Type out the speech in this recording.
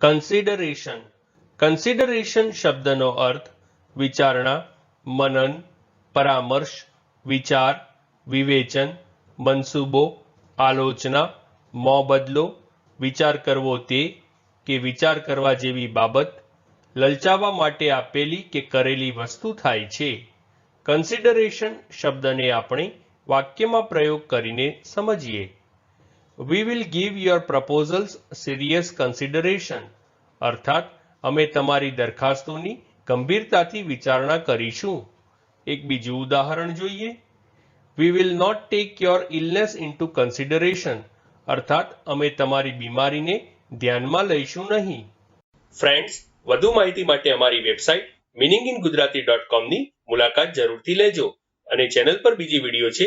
Consideration consideration શબ્દનો અર્થ વિચારણા, મનન, પરામર્શ, વિચાર, વિવેચન, મનસૂબો, આલોચના મોબદલો વિચાર કરવો તે કે વિચાર કરવા જેવી બાબત, લલચાવવા માટે આપેલી કે કરેલી વસ્તુ થાય છે. કન્સિડરેશન શબ્દને આપણે વાક્યમાં પ્રયોગ કરીને સમજીએ. We will give your proposals serious consideration અર્થાત, અમે તમારી દરખાસ્તોની ગંભીરતાથી વિચારણા કરીશું. એક બીજું ઉદાહરણ જોઈએ. We will not take your illness into consideration અર્થાત, અમે તમારી બીમારીને ધ્યાનમાં લઈશું નહીં. ફ્રેન્ડ્સ વધુ માહિતી માટે અમારી website meaning in Gujarati dot કોમની મુલાકાત જરૂરથી લેજો અને ચેનલ પર બીજી વીડિયો છે